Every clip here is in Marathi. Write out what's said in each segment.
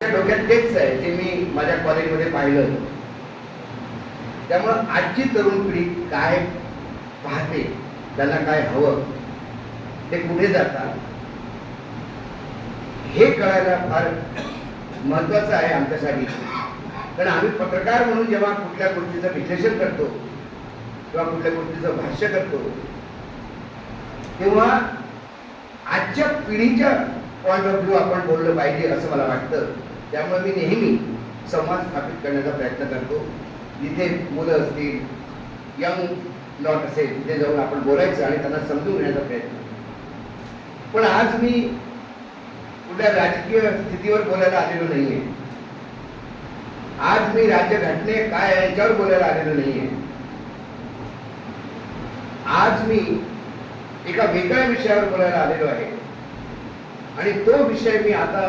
माझ्या डोक्यात तेच आहे जे मी माझ्या कॉलेजमध्ये पाहिलं त्यामुळं आजची तरुण पिढी काय पाहते त्यांना काय हवं ते कुठे जातात हे कळायला फार महत्वाचं आहे आमच्यासाठी. कारण आम्ही पत्रकार म्हणून जेव्हा कुठल्या गोष्टीचं विश्लेषण करतो किंवा कुठल्या गोष्टीचं भाष्य करतो तेव्हा आजच्या पिढीच्या पॉईंट ऑफ व्ह्यू आपण बोललं पाहिजे असं मला वाटतं. त्यामुळे मी नेहमी संवाद स्थापित करण्याचा प्रयत्न करतो. जिथे मुलं असतील यंग लॉट असेल तिथे जाऊन आपण बोलायचं आणि त्यांना समजून घेण्याचा प्रयत्न पण आज मी कुठल्या राजकीय स्थितीवर बोलायला आलेलो नाहीये. आज मी राज्य घटने काय याच्यावर बोलायला आलेलो नाहीये. आज मी एका वेगळ्या विषयावर बोलायला आलेलो आहे. आणि तो विषय मी आता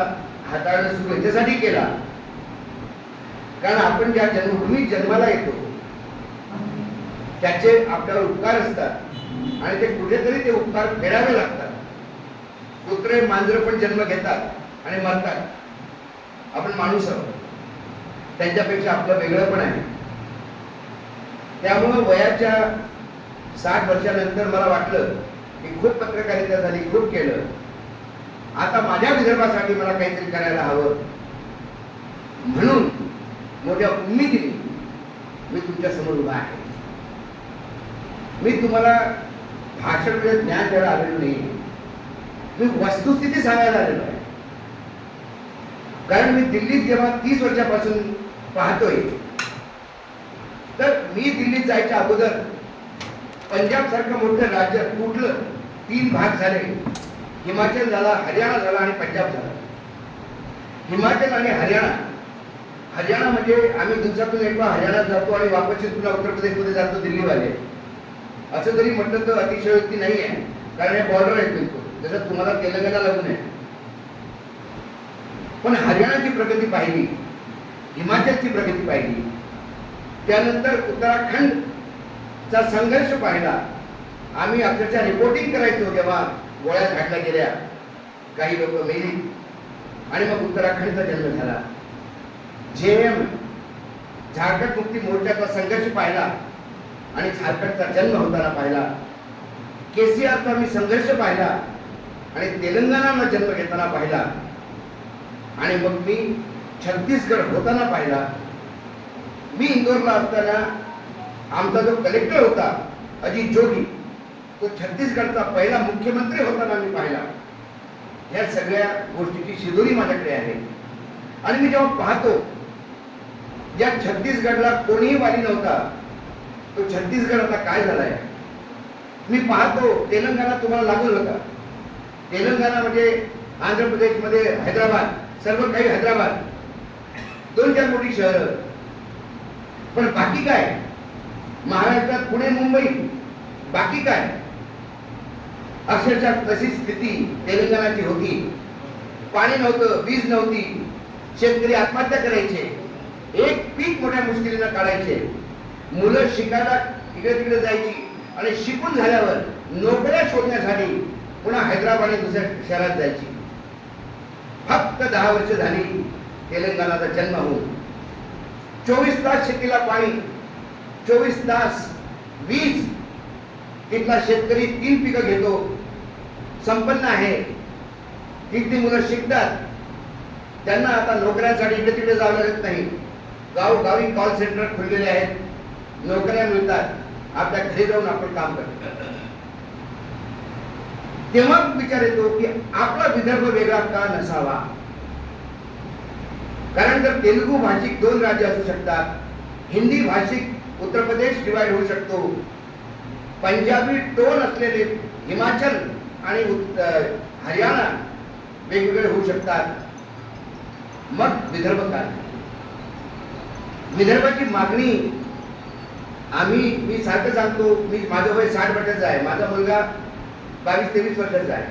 हाताळणं सुरू याच्यासाठी केला. कारण आपण ज्या जन्मभूमीत जन्माला येतो त्याचे आपल्यावर उपकार असतात. आणि ते कुठेतरी ते उपकार फेडावे लागतात. कुत्रे मांजरं पण जन्म घेतात आणि मरतात. आपण माणूस आहोत. त्यांच्यापेक्षा आपलं वेगळं पण आहे. त्यामुळं वयाच्या साठ वर्षानंतर मला वाटलं की खूप पत्रकारिता झाली खूप केलं. आता माझ्या विदर्भासाठी मला काहीतरी करायला हवं. म्हणून मोठ्या उमेदीने मी तुमच्यासमोर उभा आहे. मी तुम्हाला भाषण म्हणजे ज्ञान द्यायला आलेलो नाही. मी वस्तुस्थिती सांगायला आलेलो आहे. कारण मी दिल्लीत जेव्हा तीस वर्षापासून पाहतोय तर मी दिल्लीत जायच्या अगोदर पंजाब सारखं मोठं राज्य तुटलं तीन भाग झाले. हिमाचल झाला हरियाणा झाला आणि पंजाब झाला. हिमाचल आणि हरियाणा. हरियाणा म्हणजे आम्ही दिवसातून एकदा हरियाणात जातो आणि वापस पुन्हा उत्तर प्रदेशमध्ये जातो दिल्लीवाले. असं जरी म्हटलं तर अतिशयोक्ती नाही आहे कारण हे बॉर्डर आहे बिलकुल. जसं तुम्हाला तेलंगणा लागून आहे. पण हरियाणाची प्रगती पाहिली. हिमाचलची प्रगती पाहिली. त्यानंतर उत्तराखंडचा संघर्ष पाहिला. आम्ही अक्षरशः रिपोर्टिंग करायचो जेव्हा गोळ्या झाडल्या गेल्या. काही लोक मेली. आणि मग उत्तराखंडचा जन्म झाला. जे एम झारखंड मुक्ती मोर्चाचा संघर्ष पाहिला आणि झारखंडचा जन्म होताना पाहिला. केसीआरचा मी संघर्ष पाहिला आणि तेलंगणाला जन्म घेताना पाहिला. आणि मग मी छत्तीसगड होताना पाहिला. मी इंदोरला असताना आमचा जो कलेक्टर होता अजित जोगी तो छत्तीसगडचा पहिला मुख्यमंत्री होताना मी पाहिला. या सगळ्या गोष्टीची शिदोरी माझ्याकडे आहे. आणि मी जेव्हा पाहतो ज्या छत्तीसगडला कोणीही वाली नव्हता तो छत्तीसगड आता काय झालाय? मी पाहतो तेलंगणा तुम्हाला लागून होता. तेलंगणा म्हणजे आंध्र प्रदेशमध्ये हैदराबाद सर्व काही हैदराबाद. दोन चार मोठी शहर. पण बाकी काय? महाराष्ट्रात पुणे मुंबई. बाकी काय? अक्षरशः तशी स्थिती तेलंगणाची होती. पाणी नव्हतं वीज नव्हती. शेतकरी आत्महत्या करायचे. एक पीक मोठ्या मुश्किलीनं काढायचे. मुलं शिकायला इकडे तिकडे जायची आणि शिकून झाल्यावर नोकऱ्या शोधण्यासाठी पुन्हा हैदराबाद आणि दुसऱ्या शहरात जायची. फक्त दहा वर्ष झाली तेलंगणाचा जन्म होऊन. चोवीस तास शेतीला पाणी चोवीस तास वीज तिथला शेतकरी तीन पिकं घेतो. संपन्न आहे. तिथली मुलं शिकतात. त्यांना आता नोकऱ्यांसाठी इकडे तिकडे जावं लागत नाही. गावोगावी कॉल सेंटर खुललेले आहेत. नोकऱ्या मिळतात. आपल्या घरी जाऊन आपण काम करतो. तेव्हा विचार येतो की आपला विदर्भ वेगळा का नसावा? कारण जर तेलुगू भाषिक दोन राज्य असू शकतात हिंदी भाषिक उत्तर प्रदेश डिवाइड होऊ शकतो. पंजाबी टोन असलेले हिमाचल आणि हरियाणा वेगवेगळे होऊ शकतात. मग विदर्भ काय? विदर्भाची मागणी आम्ही मी सारखं सांगतो मी माझं वय साठ वर्षाचं आहे. माझा मुलगा बावीस तेवीस वर्षाचा आहे.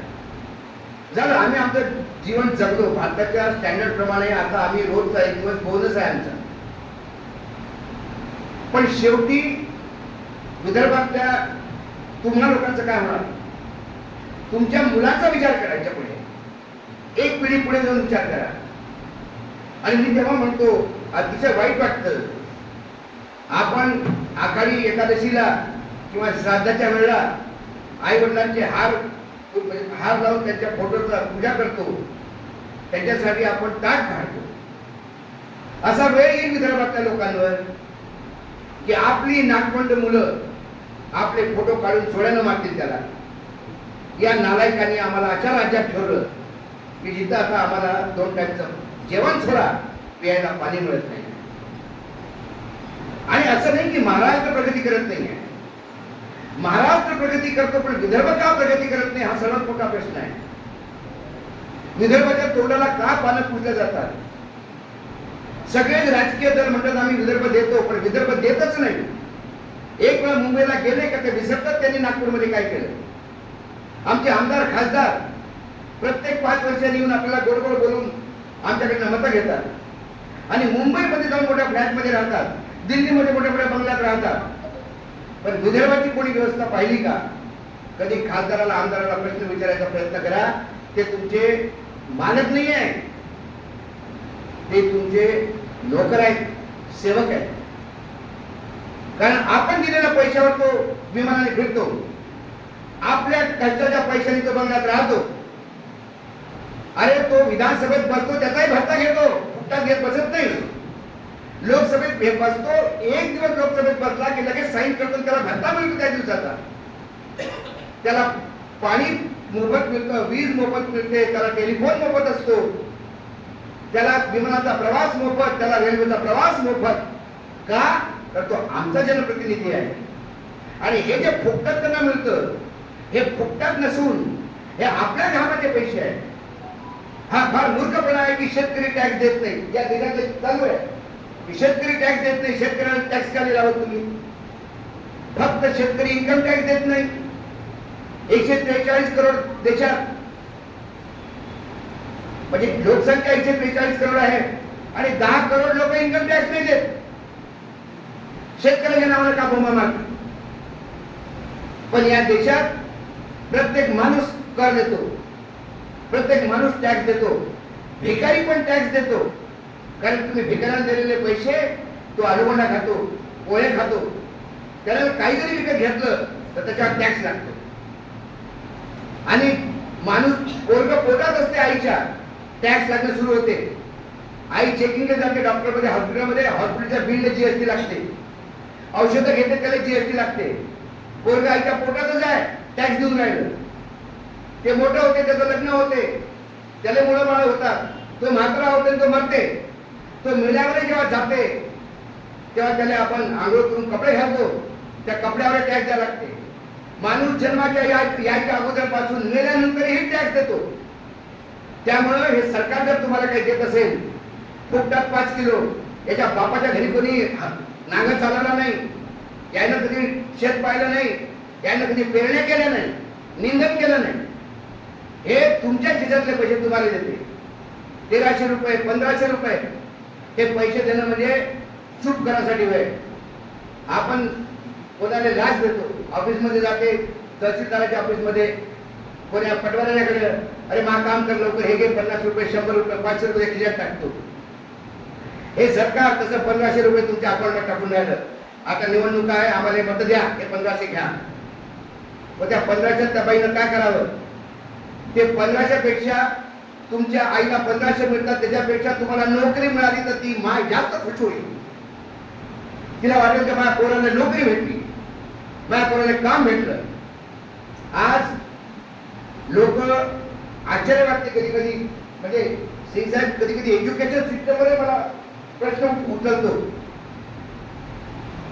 झालं आम्ही आमचं जीवन जगलो. भारताच्या स्टँडर्ड प्रमाणे आता आम्ही रोजचा एक दिवस बोनस आहे आमचा. पण शेवटी विदर्भातल्या तुम्हा लोकांचं काय होणार? तुमच्या मुलाचा विचार करायच्या पुढे. एक पिढी पुढे जाऊन विचार करा. आणि मी जेव्हा म्हणतो अतिशय वाईट वाटतं. आपण आखाडी एकादशीला किंवा श्राद्धाच्या वेळेला आई वडिलांचे हार हार लावून त्यांच्या फोटोचा पूजा करतो. त्याच्यासाठी आपण ताट काढतो. असा वेळ येईल विदर्भातल्या लोकांवर की आपली नागपंड मुलं आपले फोटो काढून सोळ्यानं मारतील त्याला. या नालायकांनी आम्हाला अशा राज्यात ठेवलं. की जिथं आता आम्हाला दोन टाईमचं जेवण सोडा प्यायला पाणी मिळत नाही. आणि असं नाही की महाराष्ट्र प्रगती करत नाही आहे. महाराष्ट्र प्रगती करतो पण विदर्भ का प्रगती करत नाही हा सर्वात मोठा प्रश्न आहे. विदर्भाच्या तोंडाला का पानं पुजल्या जातात? सगळेच राजकीय दल म्हणतात आम्ही विदर्भ देतो पण विदर्भ देतच नाही. एक वेळा मुंबईला गेले का ते विसरतात त्यांनी नागपूरमध्ये काय केलं? आमचे आमदार खासदार प्रत्येक पाच वर्षांनी येऊन आपल्याला गोड गोड बोलून आमच्याकडनं मतं घेतात. आणि मुंबईमध्ये जाऊन मोठ्या फ्लॅटमध्ये राहतात. दिल्लीमध्ये मोठ्या मोठ्या बंगल्यात राहतात. पण विदर्भाची कोणी व्यवस्था पाहिली का? कधी खासदाराला आमदाराला प्रश्न विचारायचा प्रयत्न करा. ते तुमचे मालक नाही आहे ते तुमचे नोकर आहेत सेवक आहेत. कारण आपण दिलेल्या पैशावर तो विमानाने फिरतो. आपल्या कष्टाच्या पैशाने तो बंगल्यात राहतो. अरे तो विधानसभेत बसतो त्याचाही भत्ता घेतो. फुकटात घेत बसत नाही. लोकसभेत बसतो एक दिवस लोकसभेत बसला की लगेच साईन करतो त्याला भत्ता मिळतो त्या दिवसाचा. त्याला पाणी मोफत मिळतं वीज मोफत मिळते त्याला टेलिफोन मोफत असतो. त्याला विमानाचा प्रवास मोफत त्याला रेल्वेचा प्रवास मोफत. का? तर तो आमचा जनप्रतिनिधी आहे. आणि हे जे फुकटात त्यांना मिळतं हे फुकटात नसून हे आपल्या घामाचे पैसे आहेत. हा फार मूर्खपणा आहे की शेतकरी टॅक्स देत नाही. या देशात चालू आहे. की शेतकरी टॅक्स देत नाही शेतकऱ्याला टॅक्स का दिला हो तुम्ही? फक्त शेतकरी इन्कम टॅक्स देत नाही. एकशे त्रेचाळीस करोड देशात. म्हणजे लोकसंख्या एकशे त्रेचाळीस करोड आहे. आणि दहा करोड लोक इन्कम टॅक्स नाही देत. शेतकऱ्याच्या नावाने का बोंबा मारतात पण या देशात प्रत्येक माणूस कर देतो. प्रत्येक माणूस टॅक्स देतो. भिकारी पण टॅक्स देतो. कारण तुम्ही भिकाऱ्याला दिलेले पैसे तो आलुगोंडा खातो पोहे खातो. त्याला काही जरी विकत घेतलं तर त्याच्यावर टॅक्स लागतो. आणि माणूस पोरग पोटात असते आईच्या टॅक्स लागणं सुरू होते. आई चेकिंगला जाते डॉक्टरमध्ये हॉस्पिटलमध्ये हॉस्पिटलच्या बिलला जीएसटी लागते. औषधं घेते त्याला जीएसटी लागते. पोरग आईच्या पोटातच आहे टॅक्स देऊन राहिलं. ते मोठं होते त्याचं लग्न होते. त्याला मुलं बाळ होतात. तो म्हात्रा होते तो मरते. तो मिळाकडे जेव्हा जाते तेव्हा त्याला आपण आंघोळ करून कपडे घालतो. त्या कपड्यावर टॅक्स द्यायला लागते. माणूस जन्माच्या या याच्या अगोदरपासून मेल्यानंतरही टॅक्स देतो. त्यामुळं हे सरकार जर तुम्हाला काही देत असेल फुकटात पाच किलो याच्या बापाच्या घरी कोणी नांगर चालवला नाही. यानं कधी शेत पाहिलं नाही. यानं कधी पेरण्या केल्या नाही. निंदन केलं नाही. हे तुमच्या खिशातले पैसे तुम्हाला देते. तेराशे रुपये पंधराशे रुपये. हे पैसे देणं म्हणजे चूप करण्यासाठी वेळ आपण कोणाला लाच देतो. ऑफिसमध्ये जाते तहसीलदाराच्या ऑफिसमध्ये कोण्या पटवाऱ्याकडे अरे मा काम कर लवकर हे घे पन्नास रुपये शंभर रुपये पाचशे रुपये खिशात टाकतो. हे सरकार तसं पंधराशे रुपये तुमच्या अकाउंटला टाकून राहिलं. आता निवडणूक आहे आम्हाला मत द्या हे पंधराशे घ्या. व त्या पंधराशे तबाईनं काय करावं? ते पंधराशेपेक्षा तुमच्या आईला पंधराशे मिळतात त्याच्यापेक्षा तुम्हाला नोकरी मिळाली तर ती माय जास्त खुश होईल. तिला वाटेल की माझ्या पोराला नोकरी भेटली. माझ्या पोराला काम भेटलं. आज लोक आश्चर्य वाटते कधी कधी म्हणजे सिंग साहेब कधी कधी एज्युकेशन सिस्टमवर मला प्रश्न उचलतो.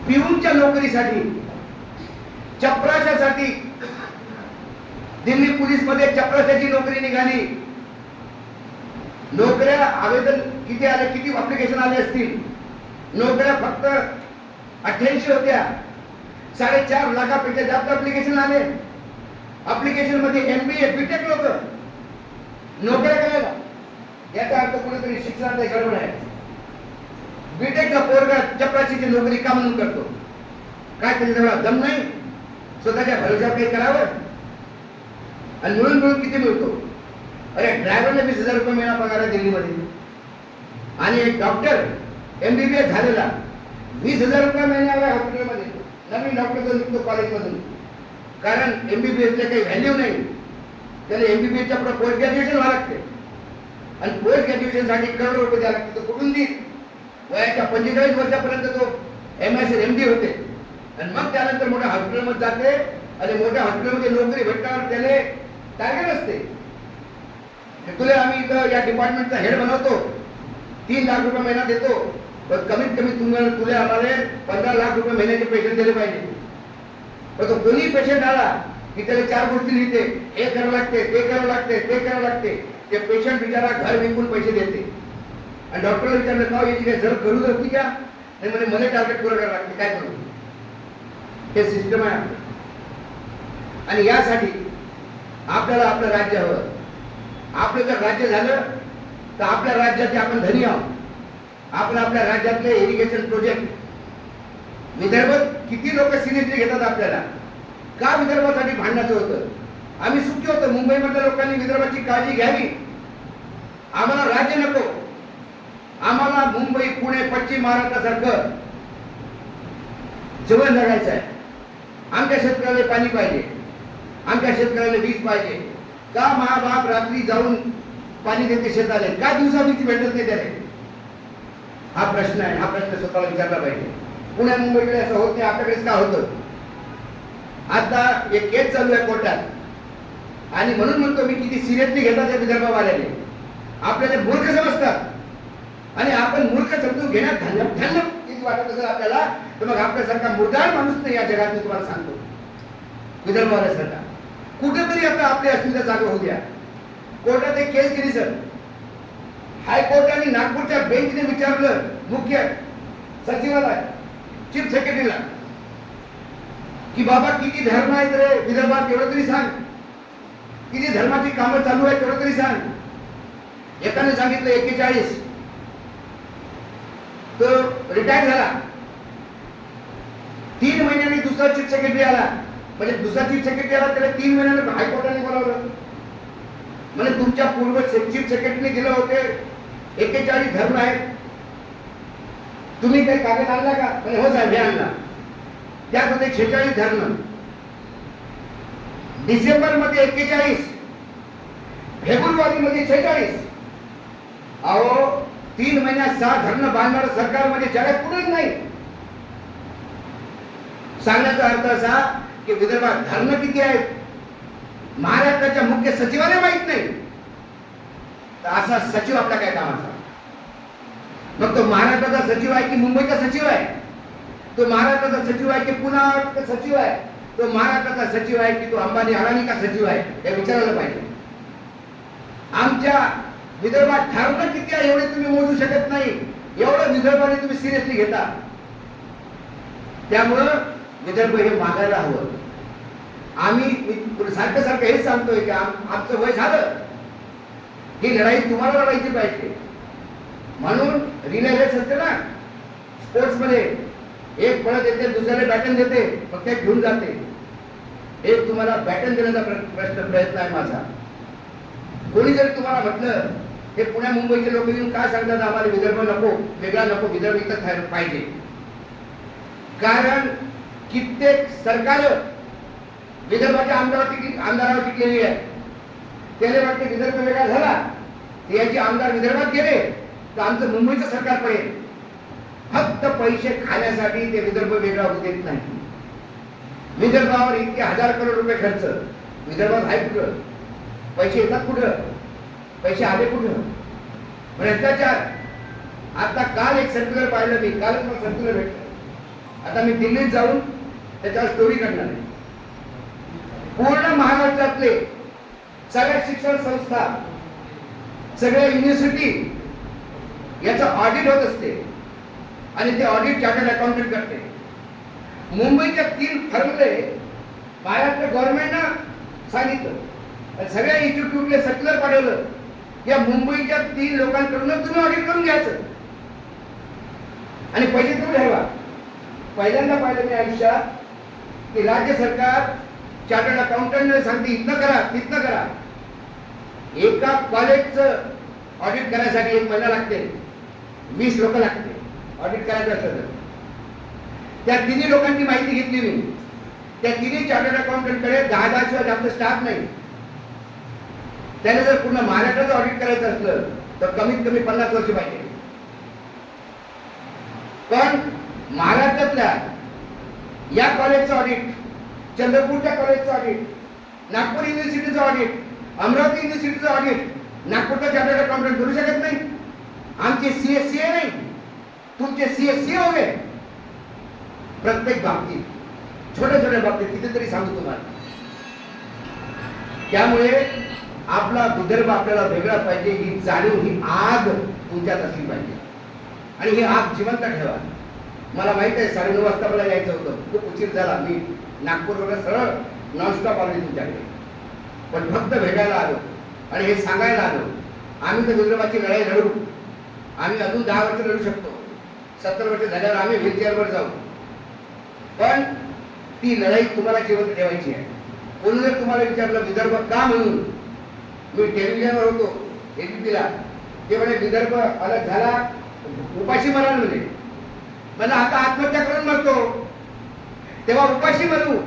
पिऊनच्या नोकरीसाठी चपराशासाठी दिल्ली पोलीसमध्ये चपराशाची नोकरी निघाली. नोकऱ्या आवेदन किती आले किती अप्लिकेशन आले असतील? नोकऱ्या फक्त अठ्ठ्याऐंशी होत्या. साडेचार लाखापेक्षा जास्त अप्लिकेशन आले. अप्लिकेशनमध्ये एमबीए बीटेक लोक. नोकऱ्या करायला. याचा अर्थ कुठेतरी शिक्षणाचा गडबड आहे. बीटेकचा पोरगा चपराशीची नोकरी का म्हणून करतो? काय त्याच्याजवळ दम नाही? स्वतःच्या भरोशावर काही करावं? आणि मिळून मिळून किती मिळतो? अरे ड्रायव्हरला वीस हजार रुपये मिळा पगार आहे दिल्लीमध्ये. आणि एक doctor M B B S झालेला वीस हजार रुपये महिन्याला हॉस्पिटलमध्ये नवीन डॉक्टर जो निघतो कॉलेजमधून कारण एम बी बी एसला काही व्हॅल्यू नाही. त्याला एम बी बी पुढे पोस्ट ग्रॅज्युएशन व्हावं लागते. आणि पोस्ट ग्रॅज्युएशनसाठी करोड रुपये द्यावं लागते तो कुठून देईल? वयाच्या पंचेचाळीस वर्षापर्यंत तो एम एस एम डी होते. आणि मग त्यानंतर मोठ्या हॉस्पिटलमध्ये जाते. आणि मोठ्या हॉस्पिटलमध्ये नोकरी भेटल्यावर त्याने टार्गेट असते. तुला आम्ही इथं या डिपार्टमेंटचा हेड बनवतो. तीन लाख रुपये महिना देतो. पण कमीत कमी तुम्हाला तुला आम्हाला पंधरा लाख रुपये महिन्याचे पेशंट दिले पाहिजे. पण तो कोणी पेशंट आला की त्याला चार गोष्टी लिहिते. हे करावं लागते ते करावं लागते ते करावं लागते. ते पेशंट बिचारा घर विकून पैसे देते. आणि डॉक्टरला विचारलं का याची काय जर करू शकते का? नाही म्हणजे मला टार्गेट पूर्ण करावं लागते काय करू? हे सिस्टम आहे आपलं. आणि यासाठी आपल्याला आपलं राज्य हवं. आपलं जर राज्य झालं तर आपल्या राज्याचे आपण धनी आहोत. आपण आपल्या राज्यातले इरिगेशन प्रोजेक्ट विदर्भात किती लोक सिरियसली घेतात आपल्याला? का विदर्भासाठी भांडणाचं होतं? आम्ही सुखी होतो. मुंबईमधल्या लोकांनी विदर्भाची काळजी घ्यावी. आम्हाला राज्य नको. आम्हाला मुंबई पुणे पश्चिम महाराष्ट्रासारखं जीवन जगायचं आहे. आमच्या शेतकऱ्याला पाणी पाहिजे. आमच्या शेतकऱ्याला वीज पाहिजे. का महाबाप रात्री जाऊन पाणी देते शेताला? का दिवसा वीज भेटत नाही त्याने हा प्रश्न आहे. हा प्रश्न स्वतःला विचारला पाहिजे. पुण्या मुंबईकडे असं होत नाही. आपल्याकडेच का होतं? आता एक केस चालू आहे कोर्टात. आणि म्हणून म्हणतो मी किती सिरियसली घेतात त्या विदर्भावाल्याने आपल्याला मूर्ख समजतात. आणि आपण मूर्ख समजून घेण्यात धन्य धन्य किती वाटत असेल आपल्याला तर मग आपल्यासारखा मुर्दार माणूस नाही या जगात मी तुम्हाला सांगतो. विदर्भवाल्यासारखा कुठेतरी आता आपली अस्मिता जागा होऊ द्या. कोर्टात एक केस गेली सर हायकोर्टाने नागपूरच्या बेंचने विचारलं मुख्य सचिवाला चीफ सेक्रेटरीला की बाबा किती धर्म आहेत रे विदर्भात एवढं तरी सांग. किती धर्माची कामं चालू आहेत तेवढं तरी सांग. एकाने सांगितलं एकेचाळीस. तो रिटायर झाला. तीन महिन्यांनी दुसरा चीफ सेक्रेटरी आला. म्हणजे दुसरा चीफ सेक्रेटरी आला त्याला तीन महिन्यानं हायकोर्टाने बोलावलं. म्हणजे तुमच्या पूर्व चीफ सेक्रेटरी दिलं होते. एकेचाळीस धर्म आहेत. तुम्ही काही कागद आणला का? म्हणजे हो साहेब हे आणला. त्यामध्ये होते छेचाळीस धर्म. डिसेंबरमध्ये एक्केचाळीस फेब्रुवारी मध्ये छेचाळीस अहो तीन महिन्यात सहा धरण बांधणार सरकारमध्ये म्हणजे जगात कुठेच नाही. सांगण्याचा अर्थ असा की विदर्भात धरण किती आहेत? महाराष्ट्राच्या मुख्य सचिवाला माहीत नाही. तर असा सचिव आपला काय कामाचा? मग तो महाराष्ट्राचा सचिव आहे की मुंबईचा सचिव आहे? तो महाराष्ट्राचा सचिव आहे की पुण्याचा सचिव आहे? तो महाराष्ट्राचा सचिव आहे की तो अंबानी अडाणी का सचिव आहे? हे विचारायला पाहिजे. आमच्या विदर्भात ठरलं किती आहे एवढे तुम्ही मोजू शकत नाही. एवढं विदर्भाने तुम्ही सिरियसली घेता. त्यामुळं विदर्भ हे मागायला हवं. आम्ही सारखं सारखं हेच सांगतोय की आमचं वय झालं. ही लढाई तुम्हाला लढायची पाहिजे. म्हणून रिले रेस असते ना स्पोर्ट्समध्ये एक पळत येते दुसऱ्याला बॅटन देते मग ते घेऊन जाते. एक तुम्हाला बॅटन देण्याचा प्रश्न प्रयत्न आहे माझा. कोणी जरी तुम्हाला म्हटलं हे पुण्या मुंबईचे लोक येऊन काय सांगतात आम्हाला विदर्भ नको वेगळा नको विदर्भ इथं थाय- पाहिजे. कारण कित्येक सरकार विदर्भाच्या आमदारावर टिकली आमदारावर टिकलेली आहे त्याला वाटते विदर्भ वेगळा झाला याचे आमदार विदर्भात गेले तर आमचं मुंबईचं सरकार पडेल. फक्त पैसे खाण्यासाठी ते विदर्भ वेगळा होऊ देत नाही. विदर्भावर इतके हजार करोड रुपये खर्च. विदर्भात आहे कुठं? पैसे येतात कुठं? पैसे आले कुठं? भ्रष्टाचार आता काल एक सर्क्युलर पाहिलं मी. कालच मला सर्क्युलर भेटलं. आता मी दिल्लीत जाऊन त्याच्यावर स्टोरी करणार आहे. पूर्ण महाराष्ट्रातले सगळ्या शिक्षण संस्था सगळ्या युनिव्हर्सिटी याचं ऑडिट होत असते. आणि ते ऑडिट चार्टर्ड अकाउंटंट करते. मुंबईच्या तीन फर्मले महाराष्ट्र गव्हर्नमेंटनं सांगितलं. सगळ्या इन्स्टिट्यूटले सर्क्युलर पाठवलं. या मुंबईच्या तीन लोकांकडून तुम्ही ऑडिट करून घ्यायचं. आणि पैसे तुम्ही ठरवा पहिल्यांदा पाहिलं मी आयुष्यात की राज्य सरकार चार्टर्ड अकाउंटंट सांगते इथनं करा तिथनं करा. एका कॉलेजचं ऑडिट करायसाठी एक महिना लागते. वीस लोक लागते. ऑडिट करायचं असलं तर. त्या तिन्ही लोकांची माहिती घेतली मी. त्या तिन्ही चार्टर्ड अकाउंटंटकडे दहा दहा शिवाय जास्त स्टाफ नाही. त्याने जर पूर्ण महाराष्ट्राचं ऑडिट करायचं असलं तर कमीत कमी पन्नास वर्ष पाहिजे. पण महाराष्ट्रातल्या या कॉलेजचं ऑडिट चंद्रपूरच्या कॉलेजचं ऑडिट नागपूर युनिव्हर्सिटीचं ऑडिट अमरावती युनिव्हर्सिटीचं ऑडिट नागपूरचा चार्टर्ड अकाउंटंट करू शकत नाही. आमचे सी एस सी ए नाही. तुमचे सी एस सी हवे प्रत्येक बाबतीत छोट्या छोट्या बाबतीत कितीतरी सांगू तुम्हाला. त्यामुळे आपला विदर्भ आपल्याला वेगळा पाहिजे ही जाणीव ही आग तुमच्यात असली पाहिजे. आणि ही आग जिवंत ठेवा. मला माहीत आहे साडेनऊ वाजता मला यायचं होतं. खूप उशीर झाला. मी नागपूरवर सरळ नॉनस्टॉप आलो तुमच्याकडे. पण फक्त भेटायला आलो. आणि हे सांगायला आलो. आम्ही तर विदर्भाची लढाई लढू. आम्ही अजून दहा वर्ष लढू शकतो. सत्तर वर्ष झाल्यावर आम्ही व्हीलचेअरवर जाऊ. पण ती लढाई तुम्हाला जिवंत ठेवायची आहे. कोणी जर तुम्हाला विचारलं विदर्भ का म्हणून? मी टेलिव्हिजनवर होतो एबीपीला ते. म्हणे विदर्भ अलग झाला. उपाशी मरण म्हणे मला आता आत्महत्या करून मरतो. तेव्हा उपाशी मरू.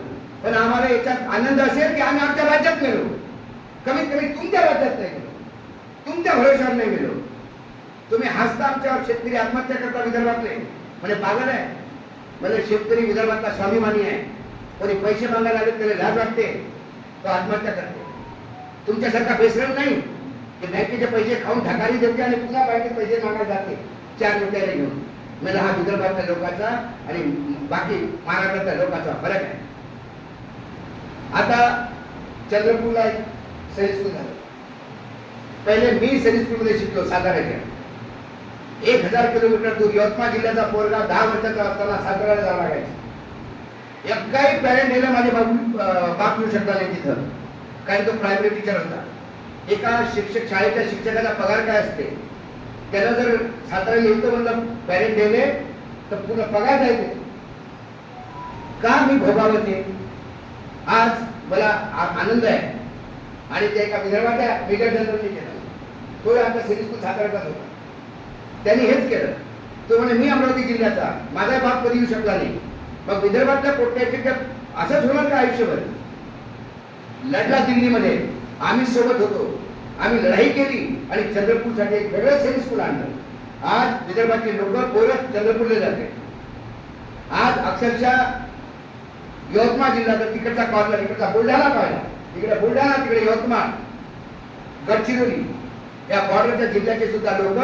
पण आम्हाला याच्यात आनंद असेल की आम्ही आमच्या राज्यात मिळू कमीत कमी तुमच्या राज्यात नाही मिळू तुमच्या भरोशावर नाही मिळू तुम्ही हसता आमच्यावर शेतकरी आत्महत्या करता विदर्भातले. म्हणजे पागल आहे. म्हणजे शेतकरी विदर्भातला स्वाभिमानी आहे. कोणी पैसे मागायला आले त्याला लाज वाटते. तो आत्महत्या करते. तुमच्यासारखा बेसरण नाही. बँकेचे पैसे खाऊन ढकाली देते आणि पुन्हा बँकेत पैसे मागायला जाते. चार रुपयाला घेऊन. म्हणजे हा विदर्भातल्या लोकांचा आणि बाकी महाराष्ट्रातल्या लोकांचा फरक आहे. आता चंद्रपूरला एक सैनिक स्कूल झालं. पहिले मी सैनिक स्कूलमध्ये शिकलो साताऱ्याच्या एक हजार किलोमीटर दूर यवतमाळ जिल्ह्याचा पोरगा दहा वर्षाचा असताना साताऱ्याला जावं लागायचं एकाही पॅरेंट नेलं माझे बाप बाप मिळू शकला नाही तिथं. कारण तो प्रायमरी टीचर होता. एका शिक्षक शाळेच्या शिक्षकाचा पगार काय असते? त्याला जर सातारा येतो म्हणलं पॅरेंट दिले तर पूर्ण पगार जायचे का मी भोगावते? आज मला आनंद आहे. आणि ते एका विदर्भाच्या मेजर जनरलने केलं. तो आमचा सिरी स्कूल साताऱ्याचाच होता. त्यांनी हेच केलं. तो म्हणे मी अमरावती जिल्ह्याचा. माझा बाप कधी येऊ शकला नाही. मग विदर्भातल्या पोट्याचे असंच होणार का आयुष्यभर? लढला दिल्लीमध्ये. आम्ही सोबत होतो. आम्ही लढाई केली आणि चंद्रपूरसाठी एक वेगळं सैनिक स्कूल आणलं. आज विदर्भाचे लोक पोरं चंद्रपूरला जाते. आज अक्षरशः यवतमाळ जिल्हा तर तिकडचा कॉर्नर इकडचा बुलढाणा पाहिला तिकडे बुलढाणा तिकडे यवतमाळ. गडचिरोली. या बॉर्डरच्या जिल्ह्याचे सुद्धा लोक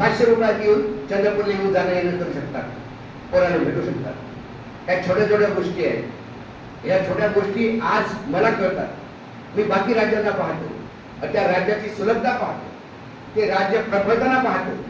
पाचशे रुपयात येऊन चंद्रपूरला येऊन जाणं येणं करू शकतात. कोणाला भेटू शकतात. ह्या छोट्या छोट्या गोष्टी आहेत. या छोट्या गोष्टी आज मला कळतात. मी बाकी राज्यांना पाहतो. त्या राज्याची सुलभता पाहतो. ते राज्य प्रबळताना पाहतो.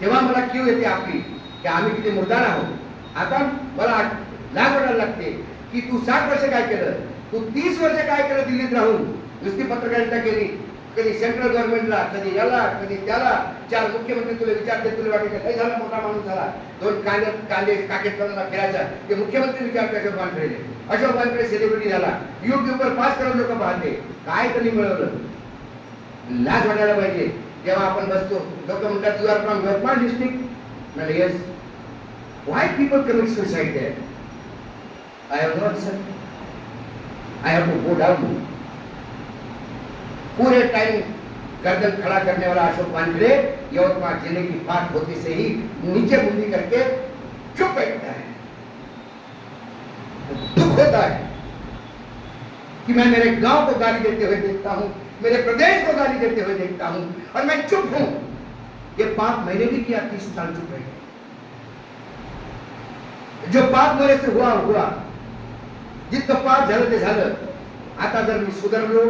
तेव्हा मला कीव येते आपली की आम्ही किती मुरदार आहोत. आता मला आठ- लाज वाटायला लागते की तू साठ वर्ष काय केलं? तू तीस वर्ष काय केलं दिल्लीत राहून? नुसती पत्रकारिता केली. कधी सेंट्रल गव्हर्नमेंटला कधी याला कधी त्याला. चार मुख्यमंत्री तुला विचारते तुला वाटते काही झाला मोठा माणूस झाला. दोन कांदे कांदे काकेत करणारा फिरायचा. ते मुख्यमंत्री विचारते अशोक वानखेडे अशोक वानखेडे सेलिब्रिटी झाला. युट्यूबवर पाच करोड लोक पाहते. काय त्यांनी मिळवलं? लाज वाटायला पाहिजे. जेव्हा आपण बसतो लोक म्हणतात you are from Yavatmal district म्हणजे yes why people commit suicide I have not sir I have to go down पूरे टाइम गर्दन खड़ा करने वाला अशोक वानखेड़े यवतमाल ज़िले की बात होते से ही नीचे मुंडी करके चुप बैठता है। दुख होता है कि मैं मेरे गाँव को गाली देते हुए देखता हूँ, मेरे प्रदेश को गाली देते हुए देखता हूँ और मैं चुप हूँ। ये पाप मैंने भी किया तीस साल चुप रहे जो पाप मेरे से हुआ हुआ। जितकं पाप झालं ते आता जर मी सुधारलो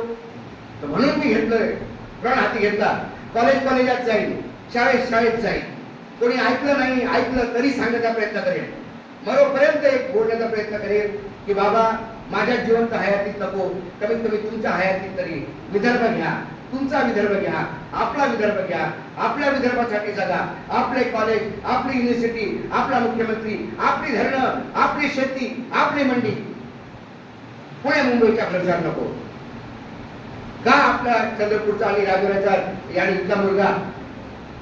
तर म्हणून मी घेतलंय. प्रण हाती घेतला. कॉलेज कॉलेजात जाईल शाळेत शाळेत जाईल कोणी ऐकलं नाही ऐकलं तरी सांगण्याचा प्रयत्न करेल मरोपर्यंत एक बोलण्याचा प्रयत्न करेल की बाबा माझ्या जिवंत हयातीत नको. कमीत कमी तुमच्या हयातीत तरी विदर्भ घ्या. तुमचा विदर्भ घ्या. आपला विदर्भ घ्या. आपल्या विदर्भासाठी जगा. आपले कॉलेज आपली युनिव्हर्सिटी आपला मुख्यमंत्री आपली धरणं आपली शेती आपली मंडी. पुणे मुंबईच्या प्रचार नको. का आपला चंद्रपूरचा आणि राजुऱ्याचा आणि इथला मुलगा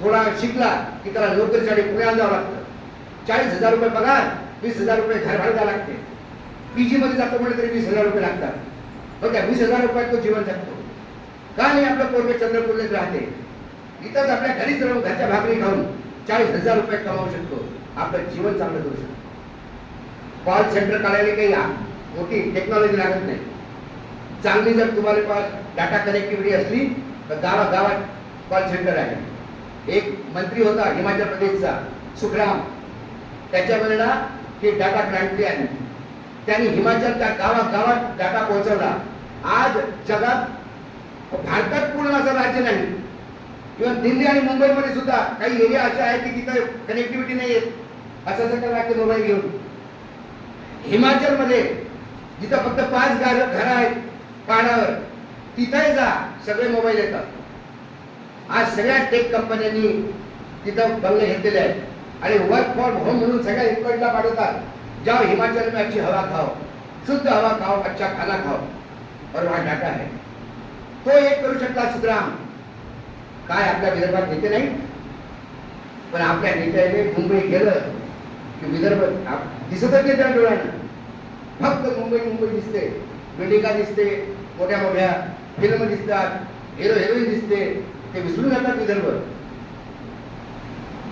थोडा शिकला की त्याला नोकरीसाठी पुण्याला जावं लागतं? चाळीस हजार रुपये पगार वीस हजार रुपये घर भाडं द्यावं लागते. पी जीमध्ये जातो म्हटलं तरी वीस हजार रुपये लागतात. पण त्या वीस हजार रुपयात तो जीवन जगतो. का नाही आपलं पोरगे चंद्रपूरलेच राहते? इथंच आपल्या घरीच राहून घरच्या भाकरी खाऊन चाळीस हजार रुपये कमावू शकतो. आपलं जीवन चांगलं करू शकतो. कॉल सेंटर काढायला काही मोठी टेक्नॉलॉजी लागत नाही. चांगली जर तुम्हाला पास डाटा कनेक्टिव्हिटी असली तर गावागावात कॉल सेंटर आहे. एक मंत्री होता हिमाचल प्रदेशचा सुखराम. त्याच्या वेळेला की डाटा क्रांती आली त्यांनी हिमाचलच्या गावागावात डाटा पोहोचवला. आज जगात भारतात पूर्ण असं राज्य नाही. किंवा दिल्ली आणि मुंबईमध्ये सुद्धा काही एरिया असे आहेत की तिथं कनेक्टिव्हिटी नाही येत असं सगळं करावं लागते मोबाईल घेऊन. हिमाचलमध्ये जिथं फक्त पाच घर घर आहेत पहाडावर तिथंही जा सगळे मोबाईल येतात. आज सगळ्या टेक कंपन्यांनी तिथं बंगले घेतलेले आहेत. आणि वर्क फ्रॉम होम म्हणून सगळ्या इम्प्लॉईजला पाठवतात. जाओ हिमाचल में अच्छी हवा खाओ शुद्ध हवा खाओ अच्छा खाना खाओ. और वहाँ डाटा है तो एक करू शकला सुद्राम काय आपल्या विदर्भात नेते नाही पण आपल्या नेत्याने मुंबई गेलं की विदर्भ आप- दिसतच नाही त्या डोळ्यानं. फक्त मुंबई मुंबई दिसते. बिल्डिंगा दिसते. मोठ्या मोठ्या फिल्म दिसतात हिरो हिरोईन दिसते ते विसरून जातात विदर्भ.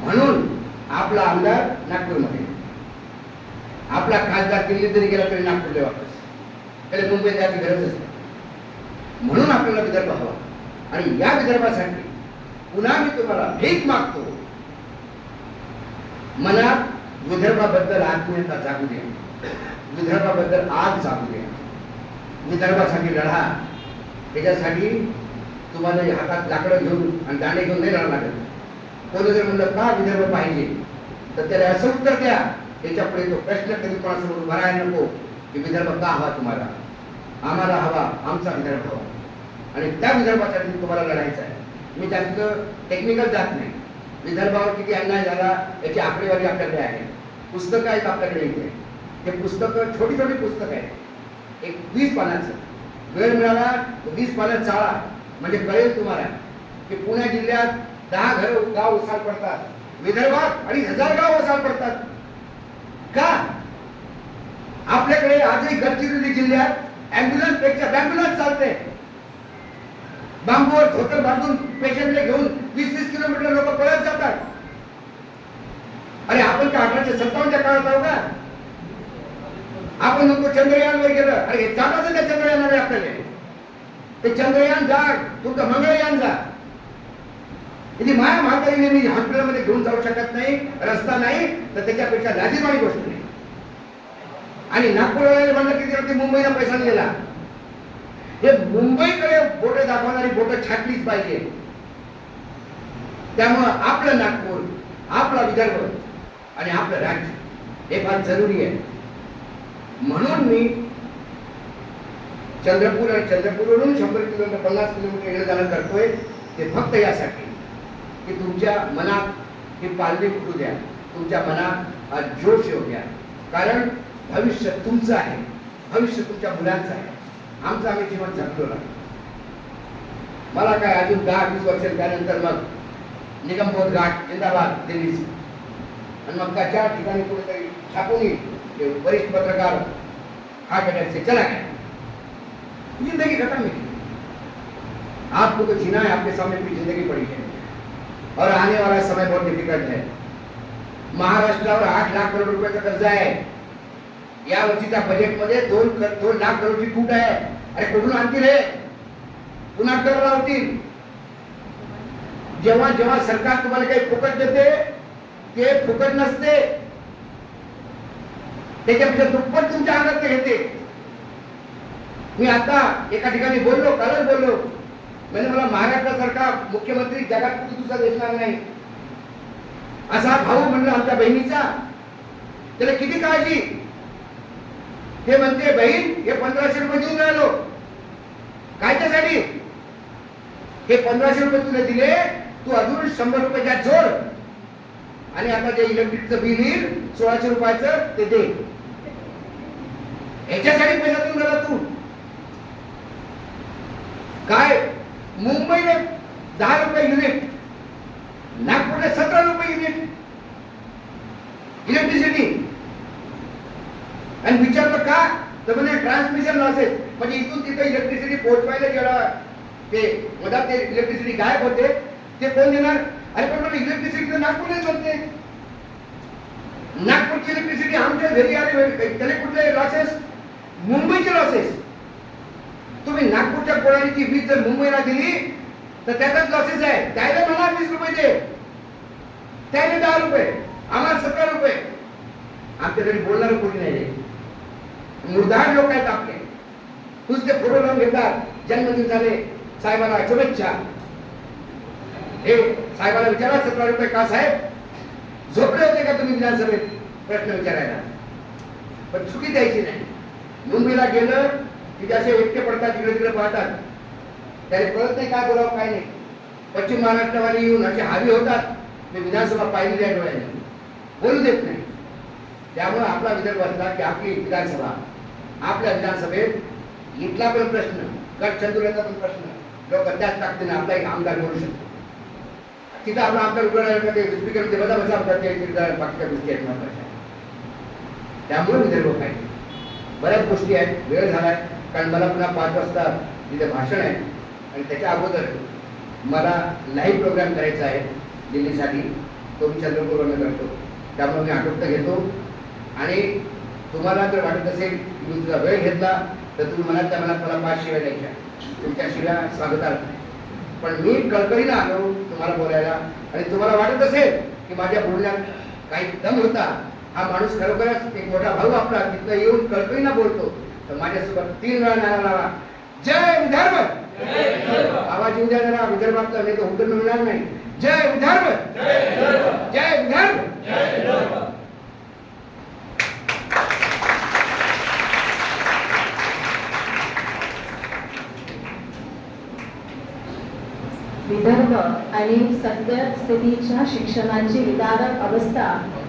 म्हणून आपला आमदार नागपूरमध्ये. आपला खासदार दिल्ली जरी गेला तरी नागपूरला वापस. त्याला मुंबईत जायची गरज असते म्हणून आपल्याला विदर्भ हवा. आणि या विदर्भासाठी पुन्हा मी तुम्हाला भीक मागतो. मनात विदर्भाबद्दल आत्मीयता जागू द्या विदर्भाबद्दल आज जागू द्या विदर्भासाठी लढा. त्याच्यासाठी तुम्हाला हातात लाकडं घेऊन आणि दाणे घेऊन नाही लढा लागत. कोणी जर म्हणलं का विदर्भ पाहिजे? तर त्याला असं उत्तर द्या याच्यापुढे तो प्रश्न कधी कोणासमोर भरायला नको की विदर्भ का हवा तुम्हाला? आम्हाला हवा आमचा विदर्भ हवा. आणि त्या विदर्भासाठी तुम्हाला लढायचं आहे. मी जास्त टेक्निकल जात नाही. विदर्भावर किती अन्याय झाला याची आकडेवारी आपल्याकडे आहे. पुस्तकं आहेत आपल्याकडे इथे. हे पुस्तकं छोटी छोटी पुस्तकं आहेत. एक वीस पानांचं. वेळ मिळाला वीस पानं चाळा म्हणजे कळेल तुम्हाला की पुणे जिल्ह्यात दहा घर गाव उसाल पडतात. विदर्भात अडीच हजार गाव उसाल पडतात. का? आपल्याकडे आजही गडचिरोली जिल्ह्यात अँब्युलन्सपेक्षा अँब्युलन्स चालते. बांबूवर धोतर बांधून पेशंटला घेऊन वीस वीस किलोमीटर लोक पळत जातात. अरे आपण का अठराशे सत्तावन्नच्या काळात आहो का? आपण म्हणतो चंद्रयानवर गेलं. अरे हे त्या चंद्रयानावर आपल्याला? ते चंद्रयान जा. तुमचं मंगळयान जा. इथे माया म्हातारीने मी हॉस्पिटलमध्ये घेऊन जाऊ शकत नाही रस्ता नाही तर त्याच्यापेक्षा लाजीवाणी गोष्ट नाही. आणि नागपूरला म्हणलं की त्यावरती मुंबईला पैसा दिलेला. हे मुंबईकडे बोटे दाखवणारी बोटं छाटलीच पाहिजे. त्यामुळं आपलं नागपूर आपला विदर्भ आणि आपलं राज्य हे फार जरुरी आहे. म्हणून मी चंद्रपूर आणि चंद्रपूरवरून शंभर किलोमीटर पन्नास किलोमीटर येणं जाणं करतोय. ते फक्त यासाठी की तुमच्या मनात हे पालवी फुटू द्या. तुमच्या मनात हा जोश येऊ द्या. कारण भविष्य तुमचं आहे. भविष्य तुमच्या मुलांचं आहे. आमचं आम्ही जीवन जगलो ना मला काय अजून दहा वीस वर्ष त्यानंतर मग निगमबोध घाट जिंदाबाद दिल्लीची. आणि मग त्याच्या ठिकाणी कुठेतरी छापून येईल. ते वरिष्ठ पत्रकार हार्ट अटैक से चला गया। ज़िंदगी खत्म है आपको तो जीना है, आपके सामने पूरी ज़िंदगी पड़ी है। और आने वाला समय बहुत डिफ़िकल्ट है। महाराष्ट्रावर आठ लाख करोड रुपयाचा कर्ज आहे या वर्षीच्या बजेटमध्ये दोन क- दोन लाख करोडची तूट आहे। अरे कुठून आणतील हे? पुन्हा कर लावतील. जेव्हा जेव्हा सरकार तुम्हाला काही फुकट देते, ते फुकट नसते. त्याच्यापेक्षा दुप्पट तुमच्या हातात ते घेते मी आता एका ठिकाणी बोललो कालच बोललो. म्हणजे मला महाराष्ट्रासारखा मुख्यमंत्री जगात कुठे दुसरा दिसणार नाही. असा भाऊ म्हणला आमच्या बहिणीचा. त्याला किती काळजी? हे म्हणते बहीण हे पंधराशे रुपये देऊन राहिलो. कायच्यासाठी? हे पंधराशे रुपये तुला दिले तू अजून शंभर रुपये जोड. आणि आता जे इलेक्ट्रिकचं बिल येईल सोळाशे रुपयाचं ते दे. ह्याच्यासाठी पैसा देऊन राहिला तू. काय? मुंबईने दहा रुपये युनिट नागपूरला सतरा रुपये युनिट इलेक्ट्रिसिटी आणि विचारलं का? तर म्हणजे ट्रान्समिशन लॉसेस म्हणजे इथून तिथं इलेक्ट्रिसिटी पोहोचवायला जेव्हा ते मधात ते इलेक्ट्रिसिटी गायब होते ते कोण देणार? अरे पण म्हणजे इलेक्ट्रिसिटी तर नागपूरलाच बनते नागपूरची इलेक्ट्रिसिटी आमच्या घरी आली त्याने कुठले लॉसेस मुंबईचे लॉसेस तुम्ही नागपूरच्या कोळारीची वीज जर मुंबईला दिली तर त्याचाच लॉसेस आहे. त्याला मला वीस रुपये दे. त्याने दहा रुपये. आम्हाला सतरा रुपये. आमच्याकडे बोलणार कोणी नाही मुरदार लोक आहेत आपले. तूच ते फोटो लावून घेतात. जन्मदिन झाले. साहेबाला शुभेच्छा. हे साहेबाला विचारा सतरा रुपये का साहेब? झोपले होते का तुम्ही विधानसभेत? प्रश्न विचारायला. पण चुकी द्यायची नाही. मुंबईला गेलं की ते असे एकटे पडतात इकडे तिकडे पाहतात. त्याने कळत नाही काय बोलावं काय नाही. पश्चिम महाराष्ट्रवाले येऊन असे हावी होतात. मी विधानसभा पाहिलेली आहे डोळ्याने. बोलू देत नाही. त्यामुळे आपला विदर्भ असला की आपली विधानसभा. आपल्या विधानसभेत इथला पण प्रश्न गट पण प्रश्न लोक त्याच ताकदीने आपला एक आमदार बोलू शकतो तिथं आपला आमदार उभं राहिला ते स्पीकर बसा बसा होतात ते बाकीच्या गोष्टी आहेत महत्त्वाच्या त्यामुळे विदर्भ पाहिजे. बऱ्याच गोष्टी आहेत वेळ झालाय. कारण मला पुन्हा पाच वाजता तिथे भाषण आहे. आणि त्याच्या अगोदर मला लाईव्ह प्रोग्राम करायचा आहे दिल्लीसाठी. तो मी चंद्रपूरवरनं करतो. त्यामुळे मी आटोपता घेतो. आणि तुम्हाला जर वाटत असेल मी तुझा वेळ घेतला तर तुम्ही मला त्या मनात मला पाच शिव्या द्यायच्या. तुमच्या शिव्या स्वागतार्थ पण मी कळकळीनं आलो तुम्हाला बोलायला. आणि तुम्हाला वाटत असेल की माझ्या बोलण्यात काही दम होता हा माणूस खरोखरच एक मोठा भाऊ आपला तिथं येऊन कळकळीनं बोलतो. तर माझ्यासोबत तीन वेळा नारा लावा जय विदर्भ! आवाज येऊ द्या जरा विदर्भातला नाही तर उत्तर मिळणार नाही. जय विदर्भ! जय विदर्भ! विदर्भ आणि सद्यस्थितीच्या शिक्षणाची विदारक अवस्था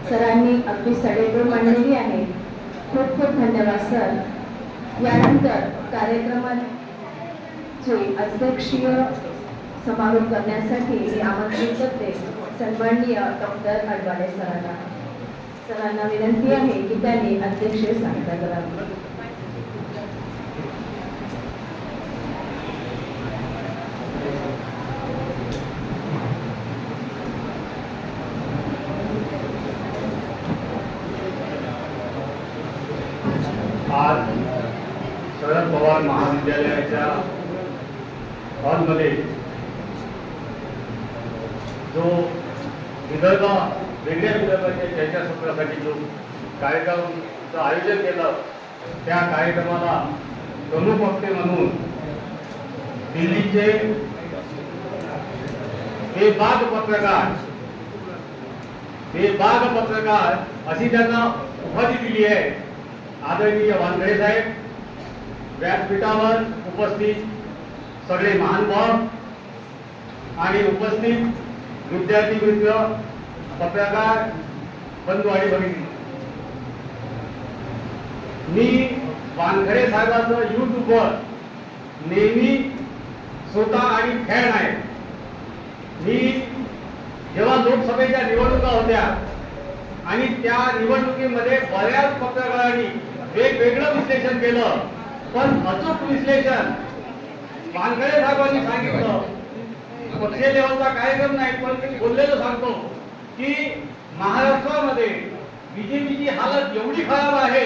सरांनी अगदी सडेतोड मांडलेली आहे. खूप खूप धन्यवाद सर. यानंतर कार्यक्रमाचे अध्यक्षीय समारोप करण्यासाठी मी आमंत्रित करते सन्माननीय डॉक्टर अडवाडे सरांना. सरांना विनंती आहे की त्यांनी अध्यक्षीय सांगता करावी आज शरद पवार महाविद्यालयाच्या हॉलमध्ये जो विदर्भ वेगळ्या विदर्भाच्या चर्चासत्रासाठी जो कार्यक्रमाचं आयोजन केलं त्या कार्यक्रमाला प्रमुख वक्ते म्हणून दिल्लीचे बेबाग पत्रकार बेबाग पत्रकार अशी त्यांना उपाधी दिली आहे. आदरणीय वानखडे साहेब व्यासपीठावर उपस्थित सगळे महानुभाव आणि उपस्थित विद्यार्थी मित्र पत्रकार बंधू आणि भगिनी. मी वानखडे साहेबांचं युट्यूबवर नेहमी श्रोता आणि फॅन आहे. मी जेव्हा लोकसभेच्या निवडणुका होत्या आणि त्या निवडणुकीमध्ये बऱ्याच पत्रकारांनी वेगवेगळं विश्लेषण केलं पण अचूक विश्लेषण वानखडे साहेबांनी सांगितलं. पक्षीय लेवलचा कार्यक्रम नाही पण मी बोललेलं सांगतो की महाराष्ट्रामध्ये बीजेपीची हालत एवढी खराब आहे